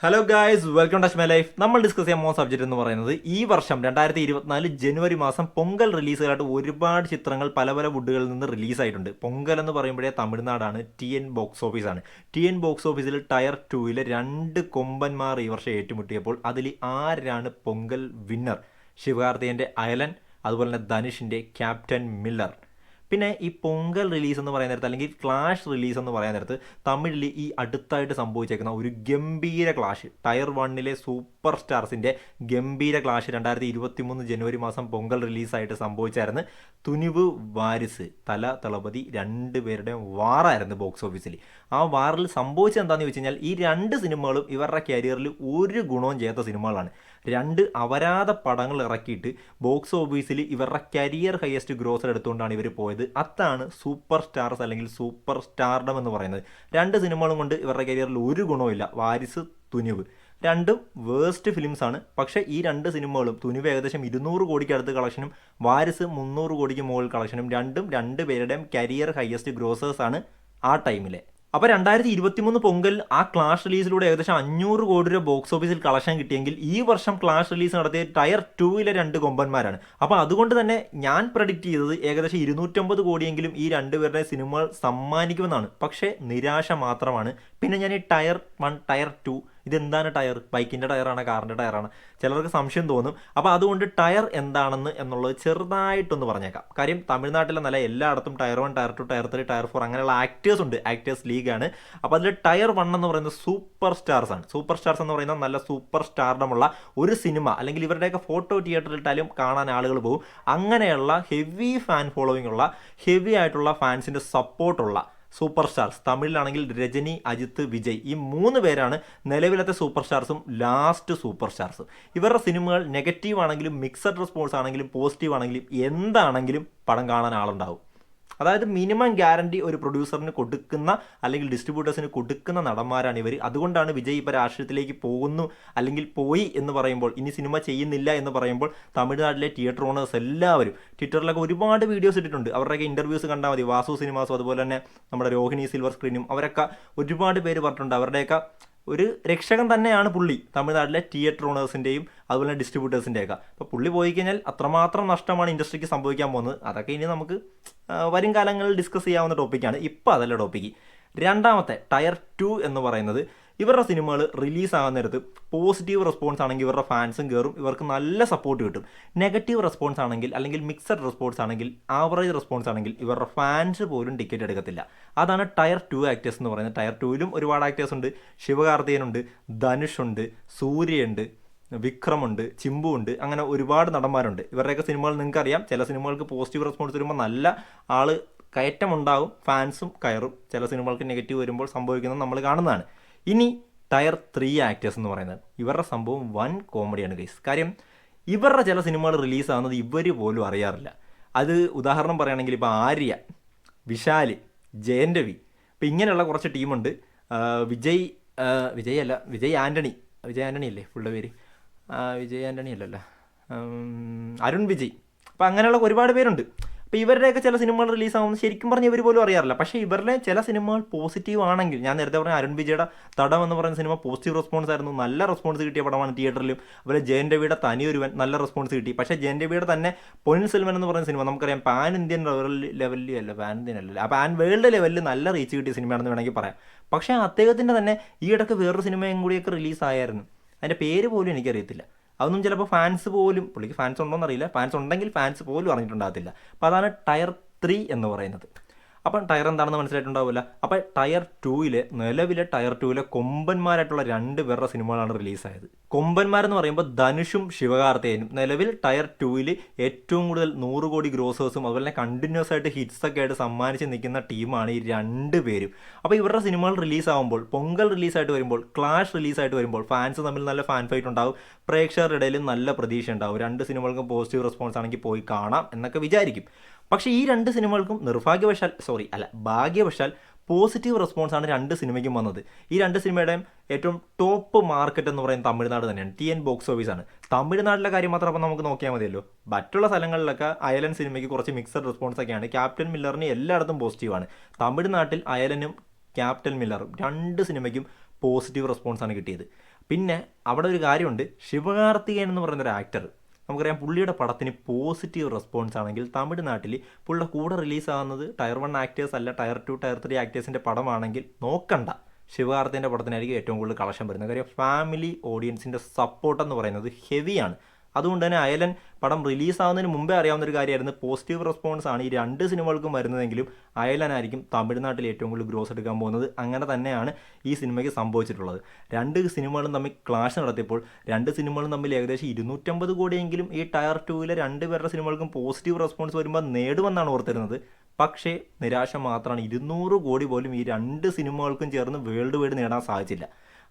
Hello guys welcome touch my life നമ്മൾ discuss ചെയ്യാൻ പോകുന്ന സബ്ജക്റ്റ് എന്ന് പറയുന്നത് ഈ വർഷം രണ്ടായിരത്തി ഇരുപത്തിനാല് ജനുവരി മാസം പൊങ്കൽ റിലീസുകളായിട്ട് ഒരുപാട് ചിത്രങ്ങൾ പല പല വുഡുകളിൽ നിന്ന് റിലീസായിട്ടുണ്ട് പൊങ്കൽ എന്ന് പറയുമ്പോഴേ തമിഴ്നാടാണ് ടി എൻ ബോക്സ് ഓഫീസാണ് ടി എൻ ബോക്സ് ഓഫീസിൽ ടയർ ടൂവിലെ രണ്ട് കൊമ്പന്മാർ ഈ വർഷം ഏറ്റുമുട്ടിയപ്പോൾ അതിൽ ആരാണ് പൊങ്കൽ വിന്നർ ശിവകാർത്തികന്റെ അയലൻ അതുപോലെ തന്നെ ധനുഷിന്റെ ക്യാപ്റ്റൻ മില്ലർ. പിന്നെ ഈ പൊങ്കൽ റിലീസ് എന്ന് പറയുന്ന നേരത്ത് അല്ലെങ്കിൽ ക്ലാഷ് റിലീസ് എന്ന് പറയുന്ന നേരത്ത് തമിഴിൽ ഈ അടുത്തായിട്ട് സംഭവിച്ചേക്കുന്ന ഒരു ഗംഭീര ക്ലാഷ്. ടയർ വണ്ണിലെ സൂപ്പർ സ്റ്റാർസിന്റെ ഗംഭീര ക്ലാഷ് രണ്ടായിരത്തി ഇരുപത്തി മൂന്ന് ജനുവരി മാസം പൊങ്കൽ റിലീസായിട്ട് സംഭവിച്ചായിരുന്നു. തുനിവ് വാരിസ് തല തളപതി രണ്ടുപേരുടെയും വാറായിരുന്നു ബോക്സ് ഓഫീസിൽ ആ വാറിൽ സംഭവിച്ചത് എന്താണെന്ന് ചോദിച്ചു കഴിഞ്ഞാൽ ഈ രണ്ട് സിനിമകളും ഇവരുടെ കരിയറിൽ ഒരു ഗുണവും ചെയ്യാത്ത സിനിമകളാണ്. രണ്ട് അപരാധ പടങ്ങൾ ഇറക്കിയിട്ട് ബോക്സ് ഓഫീസിൽ ഇവരുടെ കരിയർ ഹയസ്റ്റ് ഗ്രോസർ എടുത്തുകൊണ്ടാണ് ഇവർ പോയത്. അതാണ് സൂപ്പർ സ്റ്റാർസ് അല്ലെങ്കിൽ സൂപ്പർ സ്റ്റാർഡം എന്ന് പറയുന്നത്. രണ്ട് സിനിമകളും കൊണ്ട് ഇവരുടെ കരിയറിൽ ഒരു ഗുണവുമില്ല. വാരിസ് തുനിവ്. രണ്ടും വേസ്റ്റ് ഫിലിംസ് ആണ്. പക്ഷേ ഈ രണ്ട് സിനിമകളും തുനിവ് ഏകദേശം ഇരുന്നൂറ് കോടിക്ക് അടുത്ത് കളക്ഷനും വാരിസ് മുന്നൂറ് കോടിക്ക് മുകളിൽ കളക്ഷനും രണ്ടും രണ്ട് പേരുടെയും കരിയർ ഹയസ്റ്റ് ഗ്രോസേഴ്സ് ആണ് ആ ടൈമിലെ. അപ്പോൾ രണ്ടായിരത്തി ഇരുപത്തിമൂന്ന് പൊങ്കൽ ആ ക്ലാഷ് റിലീസിലൂടെ ഏകദേശം അഞ്ഞൂറ് കോടി രൂപ ബോക്സ് ഓഫീസിൽ കളക്ഷൻ കിട്ടിയെങ്കിൽ ഈ വർഷം ക്ലാഷ് റിലീസ് നടത്തിയ ടയർ ടൂവിലെ രണ്ട് കൊമ്പന്മാരാണ്. അപ്പോൾ അതുകൊണ്ട് തന്നെ ഞാൻ പ്രഡിക്റ്റ് ചെയ്തത് ഏകദേശം ഇരുന്നൂറ്റമ്പത് കോടിയെങ്കിലും ഈ രണ്ടുപേരുടെ സിനിമകൾ സമ്മാനിക്കുമെന്നാണ്. പക്ഷേ നിരാശ മാത്രമാണ്. പിന്നെ ഞാൻ ഈ ടയർ വൺ ടയർ ടു ഇതെന്താണ് ടയർ? ബൈക്കിന്റെ ടയറാണ് കാറിന്റെ ടയറാണ്? ചിലർക്ക് സംശയം തോന്നും. അപ്പോൾ അതുകൊണ്ട് ടയർ എന്താണെന്ന് എന്നുള്ളത് ചെറുതായിട്ടൊന്ന് പറഞ്ഞേക്കാം. കാര്യം തമിഴ്നാട്ടിലെ നല്ല എല്ലായിടത്തും tier one tier two tier three tier four അങ്ങനെയുള്ള ആക്ടേഴ്സ് ഉണ്ട്. ആക്ടേഴ്സ് ലീഗാണ്. അപ്പോൾ അതിൽ ടയർ വൺ എന്ന് പറയുന്നത് സൂപ്പർ സ്റ്റാർസ് ആണ്. സൂപ്പർ സ്റ്റാർസ് എന്ന് പറയുന്നത് നല്ല സൂപ്പർ സ്റ്റാർഡമുള്ള ഒരു സിനിമ. അല്ലെങ്കിൽ ഇവരുടെയൊക്കെ ഫോട്ടോ തിയേറ്ററിൽ ഇട്ടാലും കാണാൻ ആളുകൾ പോകും. അങ്ങനെയുള്ള ഹെവി ഫാൻ ഫോളോവിംഗ് ഉള്ള ഹെവി ആയിട്ടുള്ള ഫാൻസിന്റെ സപ്പോർട്ടുള്ള സൂപ്പർ സ്റ്റാർസ് തമിഴിലാണെങ്കിൽ രജനി അജിത്ത് വിജയ്. ഈ മൂന്ന് പേരാണ് നിലവിലത്തെ സൂപ്പർ സ്റ്റാർസും ലാസ്റ്റ് സൂപ്പർ സ്റ്റാർസും ഇവരുടെ സിനിമകൾ നെഗറ്റീവ് ആണെങ്കിലും മിക്സഡ് റെസ്പോൺസ് ആണെങ്കിലും പോസിറ്റീവ് ആണെങ്കിലും എന്താണെങ്കിലും പടം കാണാൻ ആളുണ്ടാവും. അതായത് മിനിമം ഗ്യാരണ്ടി ഒരു പ്രൊഡ്യൂസറിന് കൊടുക്കുന്ന അല്ലെങ്കിൽ ഡിസ്ട്രിബ്യൂട്ടേഴ്സിന് കൊടുക്കുന്ന നടന്മാരാണ് ഇവർ അതുകൊണ്ടാണ് വിജയ് ഇപ്പോൾ രാഷ്ട്രീയത്തിലേക്ക് പോകുന്നു അല്ലെങ്കിൽ പോയി എന്ന് പറയുമ്പോൾ ഇനി സിനിമ ചെയ്യുന്നില്ല എന്ന് പറയുമ്പോൾ തമിഴ്നാട്ടിലെ തിയേറ്റർ ഓണേഴ്സ് എല്ലാവരും ട്വിറ്ററിലൊക്കെ ഒരുപാട് വീഡിയോസ് ഇട്ടിട്ടുണ്ട്. അവരുടെയൊക്കെ ഇന്റർവ്യൂസ് കണ്ടാൽ മതി. വാസു സിനിമാസും അതുപോലെ തന്നെ നമ്മുടെ രോഹിണി സിൽവർ സ്ക്രീനും അവരൊക്കെ ഒരുപാട് പേര് പറഞ്ഞിട്ടുണ്ട്. അവരുടെയൊക്കെ ഒരു രക്ഷകൻ തന്നെയാണ് പുള്ളി. തമിഴ്നാട്ടിലെ തിയേറ്റർ ഓണേഴ്സിന്റെയും അതുപോലെ ഡിസ്ട്രിബ്യൂട്ടേഴ്സിന്റെയൊക്കെ അപ്പോൾ പുള്ളി പോയി കഴിഞ്ഞാൽ അത്രമാത്രം നഷ്ടമാണ് ഇൻഡസ്ട്രിക്ക് സംഭവിക്കാൻ പോകുന്നത്. അതൊക്കെ ഇനി നമുക്ക് വരും കാലങ്ങളിൽ ഡിസ്കസ് ചെയ്യാവുന്ന ടോപ്പിക്കാണ് ഇപ്പോൾ അതല്ല ടോപ്പിക്ക് രണ്ടാമത്തെ ടയർ ടു എന്ന് പറയുന്നത് ഇവരുടെ സിനിമകൾ റിലീസ് ആകുന്ന നേരത്ത് പോസിറ്റീവ് റെസ്പോൺസ് ആണെങ്കിൽ ഇവരുടെ ഫാൻസും കയറും ഇവർക്ക് നല്ല സപ്പോർട്ട് കിട്ടും. നെഗറ്റീവ് റെസ്പോൺസ് ആണെങ്കിൽ അല്ലെങ്കിൽ മിക്സഡ് റെസ്പോൺസ് ആണെങ്കിൽ ആവറേജ് റെസ്പോൺസ് ആണെങ്കിൽ ഇവരുടെ ഫാൻസ് പോലും ടിക്കറ്റ് എടുക്കത്തില്ല. അതാണ് ടയർ ടു ആക്ടേഴ്സ് എന്ന് പറയുന്നത്. ടയർ ടുവിലും ഒരുപാട് ആക്ടേഴ്സ് ഉണ്ട്. ശിവകാർത്തികനുണ്ട് ധനുഷുണ്ട് സൂര്യയുണ്ട് വിക്രമുണ്ട് ചിമ്പുണ്ട് അങ്ങനെ ഒരുപാട് നടന്മാരുണ്ട്. ഇവരുടെയൊക്കെ സിനിമകൾ നിങ്ങൾക്ക് അറിയാം ചില സിനിമകൾക്ക് പോസിറ്റീവ് റെസ്പോൺസ് വരുമ്പോൾ നല്ല ആൾ കയറ്റമുണ്ടാവും ഫാൻസും കയറും. ചില സിനിമകൾക്ക് നെഗറ്റീവ് വരുമ്പോൾ സംഭവിക്കുന്നത് നമ്മൾ കാണുന്നതാണ്. ഇനി ടയർ ത്രീ ആക്ടേഴ്സ് എന്ന് പറയുന്നത്. ഇവരുടെ സംഭവം വൻ കോമഡിയാണ് ഗൈസ് കാര്യം ഇവരുടെ ചില സിനിമകൾ റിലീസാകുന്നത് ഇവർ പോലും അറിയാറില്ല. അത് ഉദാഹരണം പറയുകയാണെങ്കിൽ ഇപ്പോൾ ആര്യ വിശാൽ ജയൻ രവി ഇപ്പം ഇങ്ങനെയുള്ള കുറച്ച് ടീമുണ്ട്. വിജയ് വിജയ് അല്ല വിജയ് ആന്റണി വിജയ് ആന്റണി അല്ലേ ഫുള്ള് പേര്? വിജയ് ആന്റണി അല്ലല്ലോ. അരുൺ വിജയ്. അപ്പം അങ്ങനെയുള്ള ഒരുപാട് പേരുണ്ട്. അപ്പോൾ ഇവരുടെയൊക്കെ ചില സിനിമകൾ റിലീസാകുന്നത് ശരിക്കും പറഞ്ഞാൽ ഇവർ പോലും അറിയാറില്ല. പക്ഷേ ഇവരുടെ ചില സിനിമകൾ പോസിറ്റീവ് ആണെങ്കിൽ ഞാൻ നേരത്തെ പറഞ്ഞ അരുൺ വിജയുടെ തടം എന്ന് പറയുന്ന സിനിമ പോസിറ്റീവ് റെസ്പോൺസ് ആയിരുന്നു. നല്ല റെസ്പോൺസ് കിട്ടിയ പടമാണ് തിയേറ്ററിലും. അതുപോലെ ജയൻ രവിയുടെ തനിയൊരുവൻ നല്ല റെസ്പോൺസ് കിട്ടി. പക്ഷേ ജയൻ രവിയുടെ തന്നെ പൊന്നിൻ സെൽവൻ എന്ന് പറയുന്ന സിനിമ നമുക്കറിയാം. പാൻ ഇന്ത്യൻ ലെവലിൽ അല്ല പാൻ ഇന്ത്യൻ അല്ല പാൻ വേൾഡ് ലെവലിൽ നല്ല റീച്ച് കിട്ടിയ സിനിമയാണെന്ന് വേണമെങ്കിൽ പറയാം. പക്ഷേ അദ്ദേഹത്തിന്റെ തന്നെ ഈ ഇടയ്ക്ക് വേറൊരു സിനിമയും കൂടിയൊക്കെ റിലീസായായിരുന്നു. അതിന്റെ പേര് പോലും എനിക്കറിയത്തില്ല. അതൊന്നും ചിലപ്പോൾ ഫാൻസ് പോലും പുള്ളിക്ക് ഫാൻസ് ഉണ്ടോ അറിയില്ല ഫാൻസ് ഉണ്ടെങ്കിൽ ഫാൻസ് പോലും അറിഞ്ഞിട്ടുണ്ടാകത്തില്ല. അപ്പോൾ അതാണ് ടയർ ത്രീ എന്ന് പറയുന്നത്. അപ്പം ടയർ എന്താണെന്ന് മനസ്സിലായിട്ടുണ്ടാവില്ല. അപ്പോൾ ടയർ ടൂയിലെ നിലവിലെ ടയർ ടൂവിലെ കൊമ്പന്മാരായിട്ടുള്ള രണ്ട് പേരുടെ സിനിമകളാണ് റിലീസായത്. കൊമ്പന്മാരെന്ന് പറയുമ്പോൾ ധനുഷും ശിവകാർത്തേനും നിലവിൽ ടയർ ടൂവിൽ ഏറ്റവും കൂടുതൽ നൂറ് കോടി ഗ്രോസേഴ്സും അതുപോലെ തന്നെ കണ്ടിന്യൂസ് ആയിട്ട് ഹിറ്റ്സ് ഒക്കെ ആയിട്ട് സമ്മാനിച്ച് നിൽക്കുന്ന ടീമാണ് ഈ രണ്ട് പേരും. അപ്പോൾ ഇവരുടെ സിനിമകൾ റിലീസാകുമ്പോൾ പൊങ്കൽ റിലീസായിട്ട് വരുമ്പോൾ ക്ലാഷ് റിലീസായിട്ട് വരുമ്പോൾ ഫാൻസ് തമ്മിൽ നല്ല ഫാൻ ഫൈറ്റ് ഉണ്ടാവും. പ്രേക്ഷകരുടെ ഇടയിൽ നല്ല പ്രതീക്ഷ ഉണ്ടാവും. രണ്ട് സിനിമകൾക്കും പോസിറ്റീവ് റെസ്പോൺസ് ആണെങ്കിൽ പോയി കാണാം എന്നൊക്കെ വിചാരിക്കും. പക്ഷേ ഈ രണ്ട് സിനിമകൾക്കും നിർഭാഗ്യവശാൽ സോറി അല്ല ഭാഗ്യവശാൽ പോസിറ്റീവ് റെസ്പോൺസ് ആണ് രണ്ട് സിനിമയ്ക്കും വന്നത്. ഈ രണ്ട് സിനിമയുടെയും ഏറ്റവും ടോപ്പ് മാർക്കറ്റ് എന്ന് പറയുന്നത് തമിഴ്നാട് തന്നെയാണ് ടി എൻ ബോക്സ് ആണ്. തമിഴ്നാട്ടിലെ കാര്യം മാത്രം അപ്പം നമുക്ക് നോക്കിയാൽ മതിയല്ലോ. മറ്റുള്ള സ്ഥലങ്ങളിലൊക്കെ അയലൻ സിനിമയ്ക്ക് കുറച്ച് മിക്സഡ് റെസ്പോൺസ് ഒക്കെയാണ്. ക്യാപ്റ്റൻ മില്ലറിന് എല്ലായിടത്തും പോസിറ്റീവാണ് തമിഴ്നാട്ടിൽ അയലനും ക്യാപ്റ്റൻ മില്ലറും രണ്ട് സിനിമയ്ക്കും പോസിറ്റീവ് റെസ്പോൺസാണ് കിട്ടിയത്. പിന്നെ അവിടെ ഒരു കാര്യമുണ്ട്. ശിവകാർത്തികേയൻ എന്ന് പറയുന്ന ഒരു ആക്ടർ നമുക്കറിയാം പുള്ളിയുടെ പടത്തിന് പോസിറ്റീവ് റെസ്പോൺസ് ആണെങ്കിൽ തമിഴ്നാട്ടിൽ പുള്ളിയുടെ കൂടെ റിലീസാകുന്നത് ടയർ വൺ ആക്ടേഴ്സ് അല്ല ടയർ ടു ടയർ ത്രീ ആക്ടേഴ്സിന്റെ പടമാണെങ്കിൽ നോക്കണ്ട. ശിവകാർത്തിന്റെ പടത്തിനായിരിക്കും ഏറ്റവും കൂടുതൽ കളക്ഷൻ വരുന്നത്. കാര്യം ഫാമിലി ഓഡിയൻസിന്റെ സപ്പോർട്ട് എന്ന് പറയുന്നത് ഹെവിയാണ് അതുകൊണ്ട് തന്നെ അയലൻ പടം റിലീസാവുന്നതിന് മുമ്പേ അറിയാവുന്ന ഒരു കാര്യമായിരുന്നു. പോസിറ്റീവ് റെസ്പോൺസ് ആണ് ഈ രണ്ട് സിനിമകൾക്കും വരുന്നതെങ്കിലും അയലനായിരിക്കും തമിഴ്നാട്ടിൽ ഏറ്റവും കൂടുതൽ ഗ്രോസ് എടുക്കാൻ പോകുന്നത്. അങ്ങനെ തന്നെയാണ് ഈ സിനിമയ്ക്ക് സംഭവിച്ചിട്ടുള്ളത്. രണ്ട് സിനിമകളും തമ്മിൽ ക്ലാഷ് നടത്തിയപ്പോൾ രണ്ട് സിനിമകളും തമ്മിൽ ഏകദേശം ഇരുന്നൂറ്റമ്പത് കോടിയെങ്കിലും ഈ ടയർ ടൂവിലെ രണ്ട് പേരുടെ സിനിമകൾക്കും പോസിറ്റീവ് റെസ്പോൺസ് വരുമ്പോൾ നേടുമെന്നാണ് ഓർത്തിരുന്നത്. പക്ഷേ നിരാശ മാത്രമാണ്. ഇരുന്നൂറ് കോടി പോലും ഈ രണ്ട് സിനിമകൾക്കും ചേർന്ന് വേൾഡ് വൈഡ് നേടാൻ സാധിച്ചില്ല.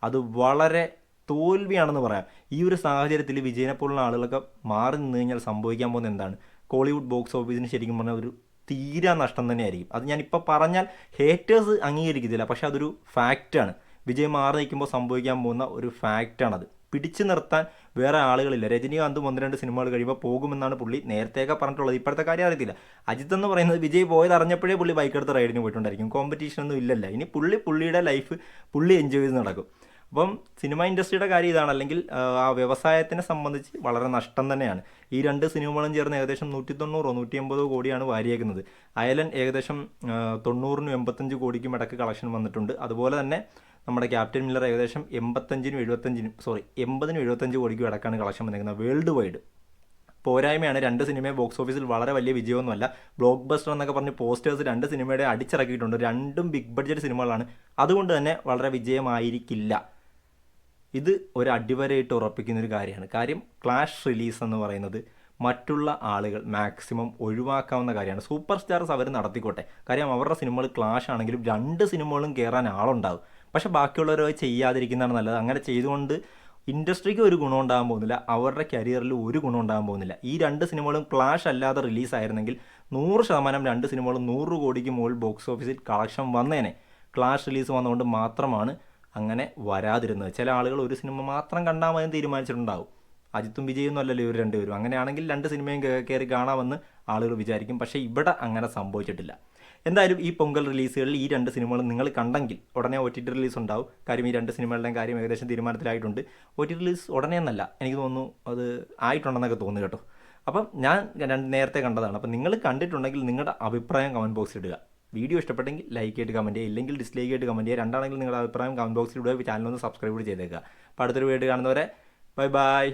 അത് വളരെ തോൽവിയാണെന്ന് പറയാം. ഈ ഒരു സാഹചര്യത്തിൽ വിജയനെ പോലുള്ള ആളുകളൊക്കെ മാറി നിന്ന് കഴിഞ്ഞാൽ സംഭവിക്കാൻ പോകുന്ന എന്താണ്? കോളിവുഡ് ബോക്സ് ഓഫീസിന് ശരിക്കും പറഞ്ഞാൽ ഒരു തീരാ നഷ്ടം തന്നെയായിരിക്കും. അത് ഞാനിപ്പോൾ പറഞ്ഞാൽ ഹേറ്റേഴ്സ് അംഗീകരിക്കത്തില്ല. പക്ഷെ അതൊരു ഫാക്റ്റാണ് വിജയ് മാറി നിൽക്കുമ്പോൾ സംഭവിക്കാൻ പോകുന്ന ഒരു ഫാക്റ്റാണത് പിടിച്ചു നിർത്താൻ വേറെ ആളുകളില്ല. രജനീകാന്തും ഒന്ന് രണ്ട് സിനിമകൾ കഴിയുമ്പോൾ പോകുമെന്നാണ് പുള്ളി നേരത്തെയൊക്കെ പറഞ്ഞിട്ടുള്ളത്. ഇപ്പോഴത്തെ കാര്യം അറിയത്തില്ല. അജിത്ത് എന്ന് പറയുന്നത് വിജയ് പോയത് അറിഞ്ഞപ്പോഴേ പുള്ളി ബൈക്കെടുത്ത് റൈഡിന് പോയിട്ടുണ്ടായിരിക്കും. കോമ്പറ്റീഷൻ ഒന്നും ഇല്ലല്ല. ഇനി പുള്ളി പുള്ളിയുടെ ലൈഫ് പുള്ളി എൻജോയ് ചെയ്ത് നടക്കും. അപ്പം സിനിമ ഇൻഡസ്ട്രിയുടെ കാര്യം ഇതാണ്. അല്ലെങ്കിൽ ആ, വ്യവസായത്തിനെ സംബന്ധിച്ച് വളരെ നഷ്ടം തന്നെയാണ്. ഈ രണ്ട് സിനിമകളും ചേർന്ന് ഏകദേശം നൂറ്റി തൊണ്ണൂറോ നൂറ്റി എൺപതോ കോടിയാണ് വാരിയേക്കുന്നത്. അയലൻ ഏകദേശം തൊണ്ണൂറിനും എൺപത്തഞ്ച് കോടിക്കും ഇടയ്ക്ക് കളക്ഷൻ വന്നിട്ടുണ്ട്. അതുപോലെ തന്നെ നമ്മുടെ ക്യാപ്റ്റൻ മില്ലർ ഏകദേശം എൺപത്തഞ്ചിനും എഴുപത്തഞ്ചിനും സോറി എൺപതിനും എഴുപത്തഞ്ച് കോടിക്കും ഇടക്കാണ് കളക്ഷൻ വന്നിരിക്കുന്നത്. വേൾഡ് വൈഡ് പോരായ്മയാണ് രണ്ട് സിനിമയും ബോക്സ് ഓഫീസിൽ വളരെ വലിയ വിജയമൊന്നുമല്ല. ബ്ലോക്ക് ബസ്റ്റർ എന്നൊക്കെ പറഞ്ഞ് പോസ്റ്റേഴ്സ് രണ്ട് സിനിമയുടെ അടിച്ചിറക്കിയിട്ടുണ്ട്. രണ്ടും ബിഗ് ബഡ്ജറ്റ് സിനിമകളാണ്. അതുകൊണ്ട് തന്നെ വളരെ വിജയമായിരിക്കില്ല. ഇത് ഒരു അടിവരയിട്ട് ഉറപ്പിക്കുന്ന ഒരു കാര്യമാണ്. കാര്യം ക്ലാഷ് റിലീസ് എന്ന് പറയുന്നത് മറ്റുള്ള ആളുകൾ മാക്സിമം ഒഴിവാക്കാവുന്ന കാര്യമാണ്. സൂപ്പർ സ്റ്റാർസ് അവർ നടത്തിക്കോട്ടെ. കാര്യം അവരുടെ സിനിമകൾ ക്ലാഷ് ആണെങ്കിലും രണ്ട് സിനിമകളും കയറാൻ ആളുണ്ടാവും. പക്ഷേ ബാക്കിയുള്ളവരോ ചെയ്യാതിരിക്കുന്നതാണ് നല്ലത്. അങ്ങനെ ചെയ്തുകൊണ്ട് ഇൻഡസ്ട്രിക്ക് ഒരു ഗുണം ഉണ്ടാകാൻ പോകുന്നില്ല. അവരുടെ കരിയറിൽ ഒരു ഗുണം ഉണ്ടാകാൻ പോകുന്നില്ല. ഈ രണ്ട് സിനിമകളും ക്ലാഷ് അല്ലാതെ റിലീസായിരുന്നെങ്കിൽ നൂറ് ശതമാനം രണ്ട് സിനിമകളും നൂറ് കോടിക്ക് മുകളിൽ ബോക്സ് ഓഫീസിൽ കളക്ഷൻ വന്നേനെ. ക്ലാഷ് റിലീസ് വന്നുകൊണ്ട് മാത്രമാണ് അങ്ങനെ വരാതിരുന്നത്. ചില ആളുകൾ ഒരു സിനിമ മാത്രം കണ്ടാൽ മതി തീരുമാനിച്ചിട്ടുണ്ടാവും. അജിത്തും വിജയും അല്ലല്ലോ ഇവർ രണ്ടുപേരും. അങ്ങനെയാണെങ്കിൽ രണ്ട് സിനിമയും കയറി കാണാമെന്ന് ആളുകൾ വിചാരിക്കും. പക്ഷേ ഇവിടെ അങ്ങനെ സംഭവിച്ചിട്ടില്ല. എന്തായാലും ഈ പൊങ്കൽ റിലീസുകളിൽ ഈ രണ്ട് സിനിമകളും നിങ്ങൾ കണ്ടെങ്കിൽ ഉടനെ ഒ ടി ടി റിലീസ് ഉണ്ടാവും കാര്യം ഈ രണ്ട് സിനിമകളുടെയും കാര്യം ഏകദേശം തീരുമാനത്തിലായിട്ടുണ്ട്. ഒ ടി റിലീസ് ഉടനെ എന്നല്ല എനിക്ക് തോന്നുന്നു അത് ആയിട്ടുണ്ടെന്നൊക്കെ തോന്നുന്നു കേട്ടോ. അപ്പം ഞാൻ നേരത്തെ കണ്ടതാണ്. അപ്പം നിങ്ങൾ കണ്ടിട്ടുണ്ടെങ്കിൽ നിങ്ങളുടെ അഭിപ്രായം കമന്റ് ബോക്സിൽ ഇടുക. വീഡിയോ ഇഷ്ടപ്പെട്ടെങ്കിൽ ലൈക്ക് ആയിട്ട് കമന്റ് ചെയ്യുക. ഇല്ലെങ്കിൽ ഡിസ്ലൈക്ക് ആയിട്ട് കമന്റ് ചെയ്യുക. രണ്ടാണെങ്കിൽ നിങ്ങളുടെ അഭിപ്രായം കമന്റ് ബോക്സിൽ ഇടുക. ചാനൽ ഒന്ന് സബ്സ്ക്രൈബ് ചെയ്തേക്കുക. അപ്പോൾ അടുത്തൊരു വീഡിയോ കാണുന്നവരെ ബൈ ബൈ